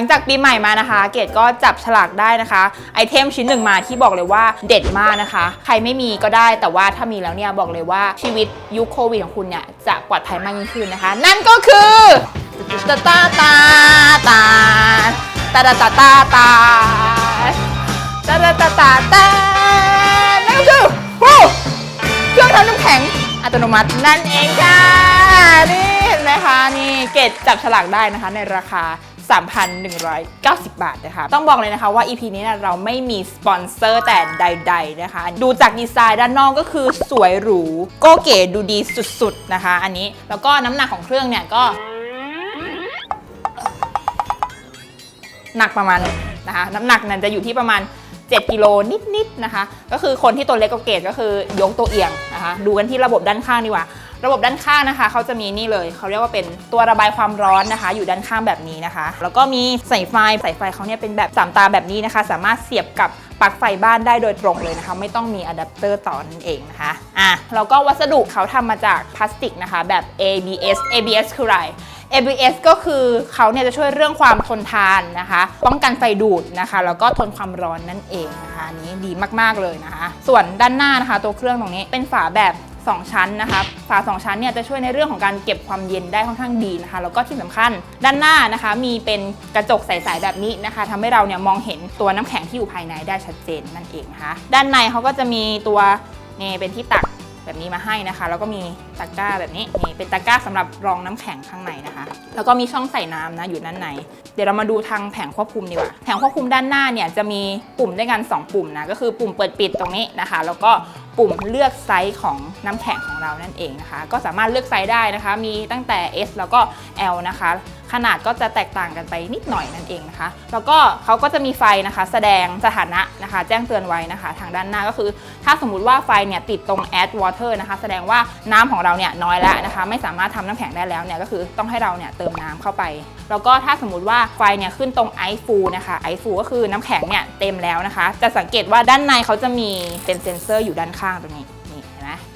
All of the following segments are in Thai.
ลังจากปีใหม่มานะคะ เกดก็จับฉลากได้นะคะ ไอเทมชิ้นหนึ่งมาที่บอกเลยว่าเด็ดมากนะคะ ใครไม่มีก็ได้แต่ว่าถ้ามีแล้วเนี่ยบอกเลยว่าชีวิตยุคโควิดของคุณเนี่ยจะปลอดภัยมากยิ่งขึ้นนะคะ นั่นก็คือตาตาตาตาตาตาตาตาตาตาตาตาตาตานั่นก็คือโอ้เครื่องทำน้ำแข็งอัตโนมัตินั่นเองค่ะนี่เห็นไหมคะนี่เกรดจับฉลากได้นะคะในราคา 3,190 บาทนะคะ ต้องบอกเลยนะคะว่า EP นี้เนะเราไม่มีสปอนเซอร์แต่ใด ๆ นะคะ ดูจากดีไซน์ด้านนอกก็คือสวยหรู โก็เก๋ดูดีสุดๆนะคะ อันนี้แล้วก็น้ำหนักของเครื่องเนี่ยก็ หนักประมาณนะคะ น้ำหนักนั้นจะอยู่ที่ประมาณ 7 กิโลนิดๆนะคะ ก็คือคนที่ตัวเล็กกว่าเกตก็คือยกตัวเอียงนะคะ ดูกันที่ระบบด้านข้างดีกว่า ระบบด้านข้างนะคะ เขาจะมีนี่เลย เขาเรียกว่าเป็นตัวระบายความร้อนนะคะ อยู่ด้านข้างแบบนี้นะคะ แล้วก็มีสายไฟสายไฟเขาเนี่ยเป็นแบบสามตาแบบนี้นะคะ สามารถเสียบกับปลั๊กไฟบ้านได้โดยตรงเลยนะคะ ไม่ต้องมีอะแดปเตอร์ต่อนั่นเองนะคะอะแล้วก็วัสดุเขาทำมาจากพลาสติกนะคะ แบบ ABS ABS คืออะไร ABS ก็คือเขาเนี่ยจะช่วยเรื่องความทนทานนะคะ ป้องกันไฟดูดนะคะ แล้วก็ทนความร้อนนั่นเองนะคะนนี้ดีมากๆเลยนะคะ ส่วนด้านหน้านะคะ ตัวเครื่องตรงนี้เป็นฝาแบบ 2 ชั้นนะคะฝา 2 ชั้นเนี่ยจะช่วยในเรื่องของการเก็บความเย็นได้ค่อนข้างดีนะคะแล้วก็ที่สำคัญด้านหน้านะคะมีเป็นกระจกใสๆแบบนี้นะคะทำให้เราเนี่ยมองเห็นตัวน้ำแข็งที่อยู่ภายในได้ชัดเจนนั่นเองนะคะด้านในเขาก็จะมีตัวนี่เป็นที่ตักแบบนี้มาให้นะคะ แล้วก็มีตะกร้าแบบนี้นี่เป็นตะกร้าสำหรับรองน้ำแข็งข้างในนะคะ แล้วก็มีช่องใส่น้ำนะอยู่ด้านในเดี๋ยวเรามาดูทางแผงควบคุมดีกว่าแผงควบคุมด้านหน้าเนี่ยจะมีปุ่มด้วยกัน 2 ปุ่มนะก็คือปุ่มเปิดปิดตรงนี้นะคะ แล้วก็ ปุ่มเลือกไซส์ของน้ำแข็งของเรานั่นเองนะคะ ก็สามารถเลือกไซส์ได้นะคะ มีตั้งแต่ S แล้วก็ L นะคะ ขนาดก็จะแตกต่างกันไปนิดหน่อยนั่นเองนะคะ แล้วก็เขาก็จะมีไฟนะคะ แสดงสถานะนะคะ แจ้งเตือนไว้นะคะ ทางด้านหน้าก็คือ ถ้าสมมุติว่าไฟเนี่ยติดตรง add water นะคะ แสดงว่าน้ำของเราเนี่ยน้อยแล้วนะคะ ไม่สามารถทำน้ำแข็งได้แล้วเนี่ยก็คือต้องให้เราเนี่ยเติมน้ำเข้าไป แล้วก็ถ้าสมมุติว่าไฟเนี่ยขึ้นตรง ice full นะคะ ice full ก็คือน้ำแข็งเนี่ยเต็มแล้วนะคะ จะสังเกตว่าด้านในเขาจะมีเป็นเซ็นเซอร์อยู่ด้านข้างตรงนี้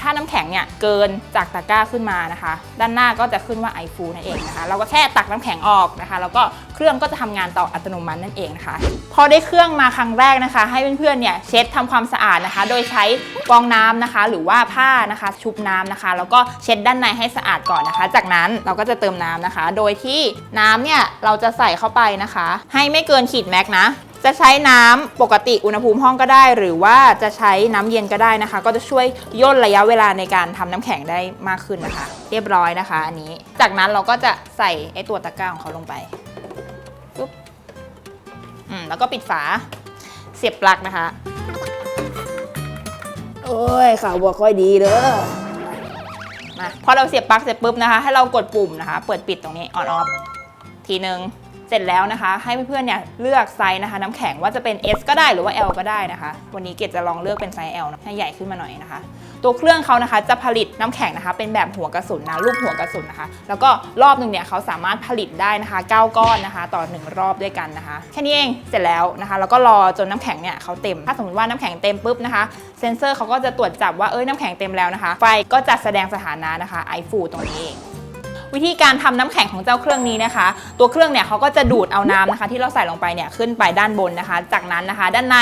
ถ้าน้ำแข็งเนี่ยเกินจากตะกร้าขึ้นมานะคะ ด้านหน้าก็จะขึ้นว่าไอฟูนั่นเองนะคะ เราก็แค่ตักน้ำแข็งออกนะคะ แล้วก็เครื่องก็จะทำงานต่ออัตโนมัตินั่นเองนะคะ พอได้เครื่องมาครั้งแรกนะคะ ให้เพื่อนๆเนี่ยเช็ดทำความสะอาดนะคะ โดยใช้ฟองน้ำนะคะ หรือว่าผ้านะคะ ชุบน้ำนะคะ แล้วก็เช็ดด้านในให้สะอาดก่อนนะคะ จากนั้นเราก็จะเติมน้ำนะคะ โดยที่น้ำเนี่ยเราจะใส่เข้าไปนะคะ ให้ไม่เกินขีดแม็กนะ จะใช้น้ำปกติอุณหภูมิห้องก็ได้ หรือว่าจะใช้น้ำเย็นก็ได้นะคะ ก็จะช่วยย่นระยะเวลาในการทำน้ำแข็งได้มากขึ้นนะคะ เรียบร้อยนะคะ อันนี้ จากนั้นเราก็จะใส่ไอตัวตะกร้าของเขาลงไปปุ๊บอืมแล้วก็ปิดฝาเสียบปลั๊กนะคะ โอ้ยข่าวบัวค่อยดีเด้อมาพอเราเสียบปลั๊กเสร็จปุ๊บนะคะ ให้เรากดปุ่มนะคะ เปิดปิดตรงนี้ on off ทีหนึ่ง เสร็จแล้วนะคะ ให้เพื่อนๆเนี่ยเลือกไซส์นะคะ น้ำแข็งว่าจะเป็น S ก็ได้หรือว่า L ก็ได้นะคะ วันนี้เกดจะลองเลือกเป็นไซส์ L นะให้ใหญ่ขึ้นมาหน่อยนะคะ ตัวเครื่องเขานะคะจะผลิตน้ำแข็งนะคะ เป็นแบบหัวกระสุนนะรูปหัวกระสุนนะคะ แล้วก็รอบหนึ่งเนี่ยเขาสามารถผลิตได้นะคะ 9 ก้อนนะคะ ต่อ 1 รอบด้วยกันนะคะ แค่นี้เองเสร็จแล้วนะคะ แล้วก็รอจนน้ำแข็งเนี่ยเขาเต็ม ถ้าสมมติว่าน้ำแข็งเต็มปุ๊บนะคะ เซนเซอร์เขาก็จะตรวจจับว่าเอ้ยน้ำแข็งเต็มแล้วนะคะ ไฟก็จะแสดงสถานะนะคะไอฟูตรงนี้เอง วิธีการทำน้ำแข็งของเจ้าเครื่องนี้นะคะ ตัวเครื่องเนี่ยเขาก็จะดูดเอาน้ำนะคะ ที่เราใส่ลงไปเนี่ยขึ้นไปด้านบนนะคะ จากนั้นนะคะ ด้านใน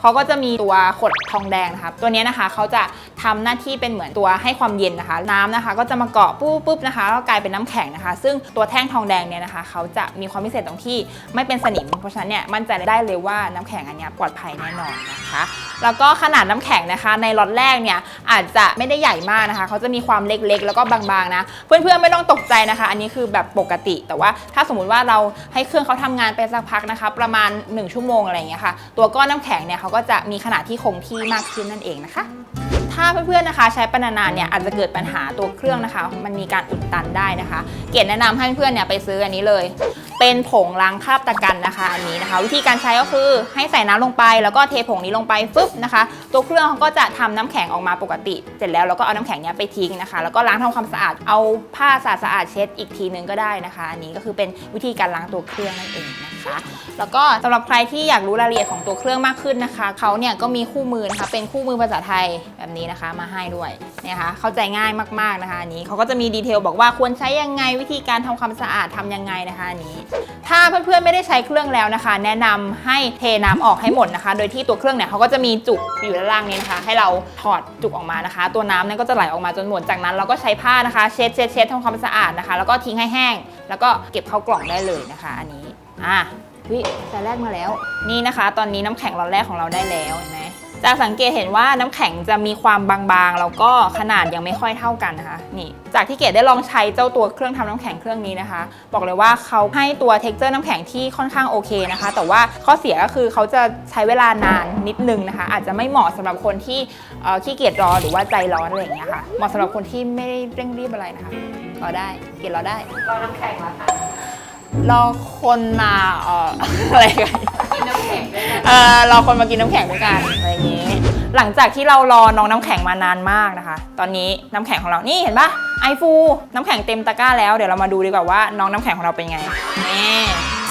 เขาก็จะมีตัวขดทองแดงนะคะตัวนี้นะคะเขาจะทำหน้าที่เป็นเหมือนตัวให้ความเย็นนะคะ น้ำนะคะ ก็จะมาเกาะปุ๊บปุ๊บนะคะแล้วกลายเป็นน้ำแข็งนะคะ ซึ่งตัวแท่งทองแดงเนี่ยนะคะเขาจะมีความพิเศษตรงที่ไม่เป็นสนิมเพราะฉะนั้นเนี่ยมั่นใจได้เลยว่าน้ำแข็งอันนี้ปลอดภัยแน่นอนนะคะ แล้วก็ขนาดน้ำแข็งนะคะ ในล็อตแรกเนี่ยอาจจะไม่ได้ใหญ่มากนะคะเขาจะมีความเล็กๆ แล้วก็บางๆนะ เพื่อนๆไม่ต้องตกใจนะคะ อันนี้คือแบบปกติแต่ว่าถ้าสมมุติว่าเราให้เครื่องเขาทำงานไปสักพักนะคะ ประมาณ 1 ชั่วโมงอะไรอย่างเงี้ยค่ะ ตัวก้อนน้ำแข็งเนี่ยเขาก็จะมีขนาดที่คงที่มากขึ้นนั่นเองนะคะ ถ้าเพื่อนๆนะคะ ใช้ไปนานๆเนี่ยอาจจะเกิดปัญหาตัวเครื่องนะคะ มันมีการอุดตันได้นะคะ เกดแนะนำให้เพื่อนๆเนี่ยไปซื้ออันนี้เลย เป็นผงล้างคราบตะกันนะคะอันนี้นะคะ วิธีการใช้ก็คือให้ใส่น้ำลงไปแล้วก็เทผงนี้ลงไปฟึบนะคะ ตัวเครื่องเขาก็จะทำน้ำแข็งออกมาปกติ เสร็จแล้วเราก็เอาน้ำแข็งเนี้ยไปทิ้งนะคะ แล้วก็ล้างทำความสะอาดเอาผ้าสะอาดๆเช็ดอีกทีนึงก็ได้นะคะ อันนี้ก็คือเป็นวิธีการล้างตัวเครื่องนั่นเอง นะคะ แล้วก็สำหรับใครที่อยากรู้รายละเอียดของตัวเครื่องมากขึ้นนะคะเขาเนี่ยก็มีคู่มือนะคะเป็นคู่มือภาษาไทยแบบนี้นะคะมาให้ด้วยเนี่ยค่ะเข้าใจง่ายมากๆนะคะอันนี้เขาก็จะมีดีเทลบอกว่าควรใช้ยังไงวิธีการทำความสะอาดทำยังไงนะคะอันนี้ ถ้าเพื่อนๆไม่ได้ใช้เครื่องแล้วนะคะ แนะนำให้เทน้ำออกให้หมดนะคะ โดยที่ตัวเครื่องเนี่ยเขาก็จะมีจุกอยู่ด้านล่างนี้นะคะ ให้เราถอดจุกออกมานะคะ ตัวน้ำเนี่ยก็จะไหลออกมาจนหมดจากนั้นเราก็ใช้ผ้านะคะ เช็ดเช็ดเช็ดทำความสะอาดนะคะ แล้วก็ทิ้งให้แห้ง แล้วก็เก็บเข้ากล่องได้เลยนะคะ อันนี้ อะวิแต่แรกมาแล้ว นี่นะคะ ตอนนี้น้ำแข็งร้อนแรกของเราได้แล้วเห็นไหมจากสังเกตเห็นว่าน้ำแข็งจะมีความบางๆ แล้วก็ขนาดยังไม่ค่อยเท่ากันนะคะ นี่ จากที่เกดได้ลองใช้เจ้าตัวเครื่องทำน้ำแข็งเครื่องนี้นะคะ บอกเลยว่าเขาให้ตัวเท็กเจอร์น้ำแข็งที่ค่อนข้างโอเคนะคะ แต่ว่าข้อเสียก็คือเขาจะใช้เวลานานนิดนึงนะคะ อาจจะไม่เหมาะสำหรับคนที่เอ่อขี้เกียจรอหรือว่าใจร้อนอะไรอย่างเงี้ยค่ะ เหมาะสำหรับคนที่ไม่ได้เร่งรีบอะไรนะคะรอได้ เกียจรอได้ รอน้ำแข็งละค่ะ รอคนมาเอ่อ อะไรกัน กินน้ำแข็งด้วยกันเออรอคนมากินน้ำแข็งด้วยกันอะไรอย่างนี้ หลังจากที่เรารอน้องน้ำแข็งมานานมากนะคะ ตอนนี้น้ำแข็งของเรา นี่เห็นปะไอฟู น้ำแข็งเต็มตะกร้าแล้ว เดี๋ยวเรามาดูดีกว่าว่าน้องน้ำแข็งของเราเป็นไง นี่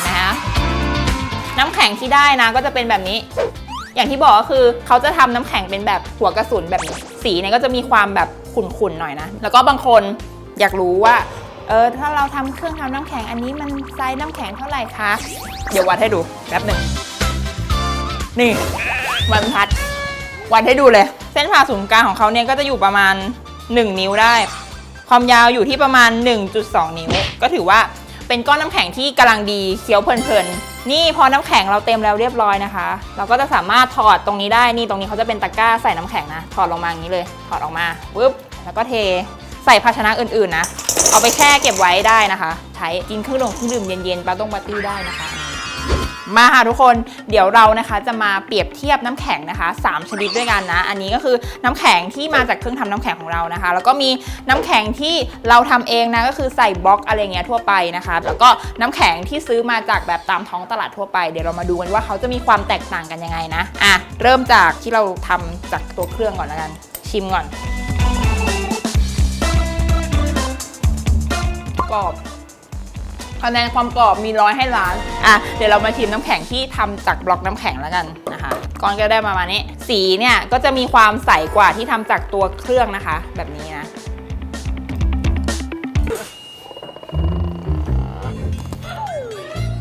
นะคะน้ำแข็งที่ได้นะก็จะเป็นแบบนี้ อย่างที่บอกก็คือเขาจะทำน้ำแข็งเป็นแบบหัวกระสุนแบบนี้สีเนี่ยก็จะมีความแบบขุ่นๆหน่อยนะ แล้วก็บางคนอยากรู้ว่า เออถ้าเราทำเครื่องทำน้ำแข็งอันนี้มันไซส์น้ำแข็งเท่าไหร่คะ เดี๋ยววัดให้ดูแป๊บหนึ่งนี่วันพัด วัดให้ดูเลย เส้นผ่าศูนย์กลางของเขาเนี่ยก็จะอยู่ประมาณ 1 นิ้วได้ ความยาวอยู่ที่ประมาณ 1.2 นิ้ว ก็ถือว่าเป็นก้อนน้ำแข็งที่กำลังดีเคี้ยวเพลินๆ นี่พอน้ำแข็งเราเต็มแล้วเรียบร้อยนะคะ เราก็จะสามารถถอดตรงนี้ได้ นี่ตรงนี้เขาจะเป็นตะกร้าใส่น้ำแข็งนะ ถอดลงมาอย่างนี้เลย ถอดออกมาปึ๊บ แล้วก็เทใส่ภาชนะอื่นๆนะ เอาไปแช่เก็บไว้ได้นะคะ ใช้กินเครื่องดื่มเครื่องดื่มเย็นๆปาต้งปาร์ตี้ได้นะคะมาค่ะทุกคนเดี๋ยวเรานะคะจะมาเปรียบเทียบน้ำแข็งนะคะ 3 ชนิดด้วยกันนะ อันนี้ก็คือน้ำแข็งที่มาจากเครื่องทำน้ำแข็งของเรานะคะ แล้วก็มีน้ำแข็งที่เราทำเองนะก็คือใส่บล็อกอะไรเงี้ยทั่วไปนะคะ แล้วก็น้ำแข็งที่ซื้อมาจากแบบตามท้องตลาดทั่วไป เดี๋ยวเรามาดูกันว่าเขาจะมีความแตกต่างกันยังไงนะอะเริ่มจากที่เราทำจากตัวเครื่องก่อนแล้วกัน ชิมก่อน รอบคะแนนความกรอบมีร้อยให้ล้าน อะ เดี๋ยวเรามาชิมน้ำแข็งที่ทำจากบล็อกน้ำแข็งแล้วกันนะคะ ก้อนก็ได้ประมาณนี้ สีเนี่ยก็จะมีความใสกว่าที่ทำจากตัวเครื่องนะคะ แบบนี้นะ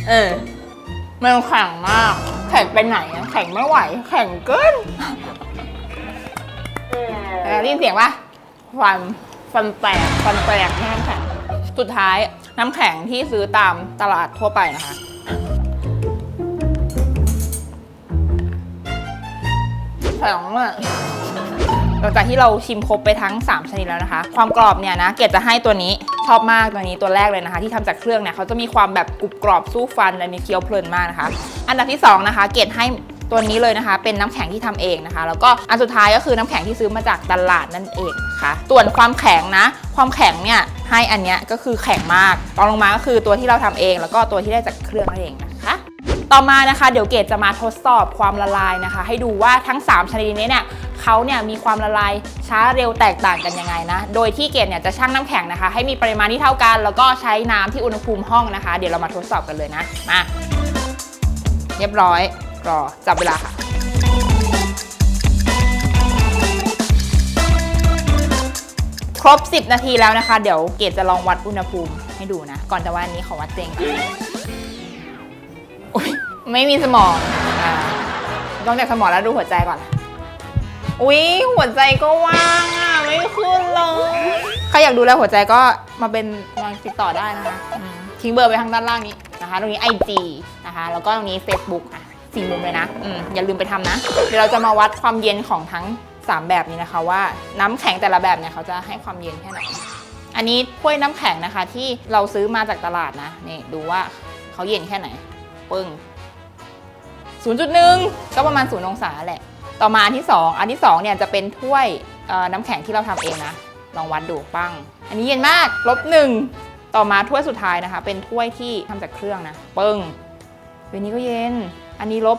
เออ มันแข็งมาก แข็งไปไหนอะแข็งไม่ไหว แข็งเกินเออได้ยินเสียงปะฟัน ฟันแตก ฟันแตกแน่แข็ง สุดท้ายน้ำแข็งที่ซื้อตามตลาดทั่วไปนะคะแข็งมากหลังจากที่เราชิมครบไปทั้ง 3 ชนิดแล้วนะคะ ความกรอบเนี่ยนะเกดจะให้ตัวนี้ชอบมากตัวนี้ตัวแรกเลยนะคะ ที่ทำจากเครื่องเนี่ยเขาจะมีความแบบกรุบกรอบสู้ฟันและนี่เคี้ยวเพลินมากนะคะ อันดับที่สองนะคะ เกดให้ ตัวนี้เลยนะคะ เป็นน้ำแข็งที่ทำเองนะคะ แล้วก็อันสุดท้ายก็คือน้ำแข็งที่ซื้อมาจากตลาดนั่นเองนะคะส่วนความแข็งนะ ความแข็งเนี่ยให้อันเนี้ยก็คือแข็งมากรองลงมาก็คือตัวที่เราทำเอง แล้วก็ตัวที่ได้จากเครื่องนั่นเองนะคะต่อมานะคะเดี๋ยวเกดจะมาทดสอบความละลายนะคะ ให้ดูว่าทั้ง 3 ชนิดนี้เนี่ยเขาเนี่ยมีความละลายช้าเร็วแตกต่างกันยังไงนะ โดยที่เกดเนี่ยจะชั่งน้ำแข็งนะคะ ให้มีปริมาณที่เท่ากัน แล้วก็ใช้น้ำที่อุณหภูมิห้องนะคะ เดี๋ยวเรามาทดสอบกันเลยนะมาเรียบร้อย รอจับเวลาค่ะครบ 10 นาทีแล้วนะคะ เดี๋ยวเกดจะลองวัดอุณหภูมิให้ดูนะ ก่อนจะว่าอันนี้ขอวัดเจงก่อนไม่มีสมองอต้องจากสมองแล้วดูหัวใจก่อน อุ๊ย หัวใจก็ว่างอะ ไม่ขึ้นเลยใครอยากดูแลหัวใจก็มาเป็นมาติดต่อได้นะคะ ทิ้งเบอร์ไปทางด้านล่างนี้นะคะ ตรงนี้ IG นะคะ แล้วก็ตรงนี้ Facebook อะ สี่มุมเลยนะอืมอย่าลืมไปทำนะ เดี๋ยวเราจะมาวัดความเย็นของทั้ง 3 แบบนี้นะคะ ว่าน้ำแข็งแต่ละแบบเนี่ยเขาจะให้ความเย็นแค่ไหน อันนี้ถ้วยน้ำแข็งนะคะ ที่เราซื้อมาจากตลาดนะนี่ดูว่าเขาเย็นแค่ไหน ปึ้ง 0.1 ก็ประมาณ 0 องศาแหละ ต่อมาอันที่ 2 อันที่2เนี่ยจะเป็นถ้วยเอ่อน้ำแข็งที่เราทำเองนะ ลองวัดดูปั้ง อันนี้เย็นมากลบหนึ่งต่อมาถ้วยสุดท้ายนะคะ เป็นถ้วยที่ทำจากเครื่องนะ ปึ้งเวนี้ก็เย็น อันนี้ลบ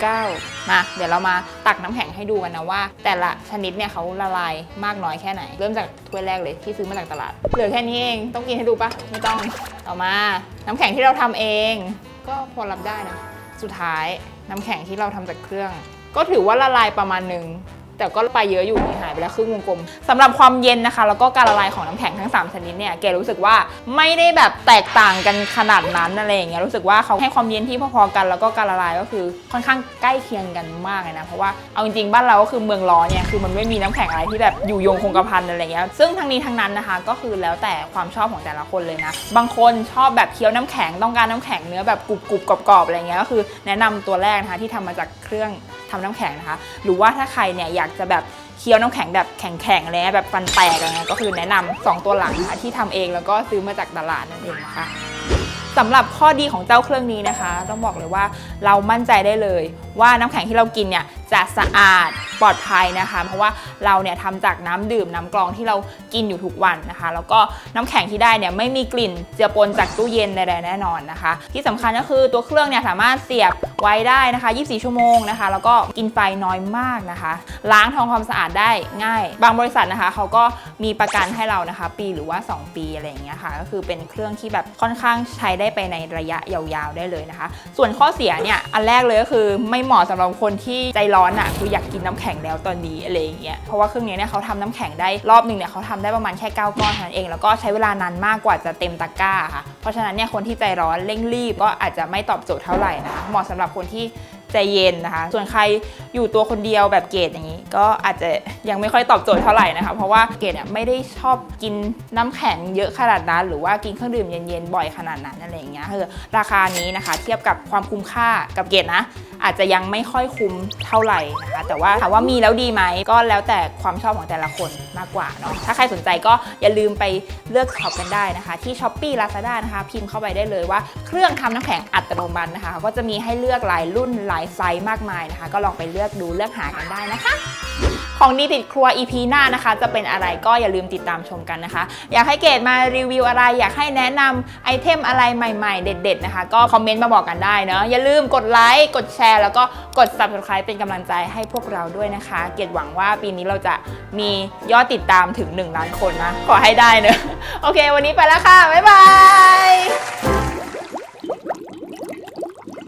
0.9 มา เดี๋ยวเรามาตักน้ำแข็งให้ดูกันนะว่า แต่ละชนิดเนี่ยเขาละลายมากน้อยแค่ไหน เริ่มจากถ้วยแรกเลยที่ซื้อมาจากตลาด เหลือแค่นี้เอง ต้องกินให้ดูปะไม่ต้อง ต่อมา น้ำแข็งที่เราทำเอง ก็พอรับได้นะ สุดท้ายน้ำแข็งที่เราทำจากเครื่อง ก็ถือว่าละลายประมาณหนึ่ง แต่ก็ไปเยอะอยู่หายไปแล้วครึ่งวงกลมสำหรับความเย็นนะคะ แล้วก็การละลายของน้ำแข็งทั้ง 3 ชนิดเนี่ยเกรู้สึกว่าไม่ได้แบบแตกต่างกันขนาดนั้นอะไรอย่างเงี้ยรู้สึกว่าเขาให้ความเย็นที่พอๆกัน แล้วก็การละลายก็คือค่อนข้างใกล้เคียงกันมากเลยนะเพราะว่าเอาจริงๆบ้านเราก็คือเมืองร้อนเนี่ยคือมันไม่มีน้ำแข็งอะไรที่แบบอยู่ยงคงกระพันอะไรเงี้ยซึ่งทั้งนี้ทั้งนั้นนะคะ ก็คือแล้วแต่ความชอบของแต่ละคนเลยนะบางคนชอบแบบเคี้ยวน้ำแข็งต้องการน้ำแข็งเนื้อแบบกรุบๆกรอบๆอะไรเงี้ยก็คือแนะนำตัวแรกนะคะที่ทำมาจากเครื่อง ทำน้ำแข็งนะคะ หรือว่าถ้าใครเนี่ยอยากจะแบบเคี้ยวน้ำแข็งแบบแข็งๆอะไรเงี้ยแบบฟันแตกอะไรเงี้ยก็คือแนะนำสองตัวหลังนะคะที่ทำเองแล้วก็ซื้อมาจากตลาดนั่นเองนะคะ สำหรับข้อดีของเจ้าเครื่องนี้นะคะ ต้องบอกเลยว่าเรามั่นใจได้เลย ว่าน้ำแข็งที่เรากินเนี่ยจะสะอาดปลอดภัยนะคะ เพราะว่าเราเนี่ยทำจากน้ำดื่มน้ำกรองที่เรากินอยู่ทุกวันนะคะ แล้วก็น้ำแข็งที่ได้เนี่ยไม่มีกลิ่นเจือปนจากตู้เย็นใดๆแน่นอนนะคะ ที่สำคัญก็คือตัวเครื่องเนี่ยสามารถเสียบไว้ได้นะคะ 24 ชั่วโมงนะคะ แล้วก็กินไฟน้อยมากนะคะ ล้างทำความสะอาดได้ง่าย บางบริษัทนะคะเขาก็มีประกันให้เรานะคะ ปีหรือว่า 2 ปีอะไรอย่างเงี้ยค่ะ ก็คือเป็นเครื่องที่แบบค่อนข้างใช้ได้ไปในระยะยาวๆได้เลยนะคะ ส่วนข้อเสียเนี่ยอันแรกเลยก็คือไม่เหมาะสำหรับคนที่ใจร้อนอะ่ะคืออยากกินน้ำแข็งแล้วตอนนี้อะไรอย่างเงี้ยเพราะว่าเครื่องนี้เนี่ยเขาทำน้ำแข็งได้รอบหนึ่งเนี่ยเขาทำได้ประมาณแค่9ก้อนเท่านั้นเอง แล้วก็ใช้เวลานานมากกว่าจะเต็มตะกร้าค่ะเพราะฉะนั้นเนี่ยคนที่ใจร้อนเร่งรีบก็อาจจะไม่ตอบโจทย์เท่าไหร่นะคะเหมาะสำหรับคนที่ ใจเย็นนะคะ ส่วนใครอยู่ตัวคนเดียวแบบเกดอย่างนี้ ก็อาจจะยังไม่ค่อยตอบโจทย์เท่าไหร่นะคะ เพราะว่าเกดเนี่ยไม่ได้ชอบกินน้ำแข็งเยอะขนาดนั้น หรือว่ากินเครื่องดื่มเย็นๆบ่อยขนาดนั้นอะไรอย่างเงี้ยคือราคานี้นะคะ เทียบกับความคุ้มค่ากับเกดนะอาจจะยังไม่ค่อยคุ้มเท่าไหร่นะคะแต่ว่าถามว่ามีแล้วดีไหมก็แล้วแต่ความชอบของแต่ละคนมากกว่าเนาะถ้าใครสนใจก็อย่าลืมไปเลือกช็อปกันได้นะคะ ที่ s h อ p e e Lazada นะคะ พิมพ์เข้าไปได้เลยว่าเครื่องทำน้ำแข็งอัตโนมัตินะคะก็จะมีให้เลือกหลายรุ่นหลายไซส์มากมายนะคะ ก็ลองไปเลือกดูเลือกหากันได้นะคะ ของดีติดครัว EP หน้านะคะ จะเป็นอะไรก็อย่าลืมติดตามชมกันนะคะ อยากให้เกดมารีวิวอะไร อยากให้แนะนำไอเทมอะไรใหม่ ๆ เด็ด ๆ นะคะ ก็คอมเมนต์มาบอกกันได้เนาะอย่าลืมกดไลค์กดแชร์แล้วก็กด subscribe เป็นกำลังใจให้พวกเราด้วยนะคะ เกดหวังว่าปีนี้เราจะมียอดติดตามถึง 1 ล้านคนนะขอให้ได้เนอะโอเค วันนี้ไปแล้วค่ะบ๊ายบาย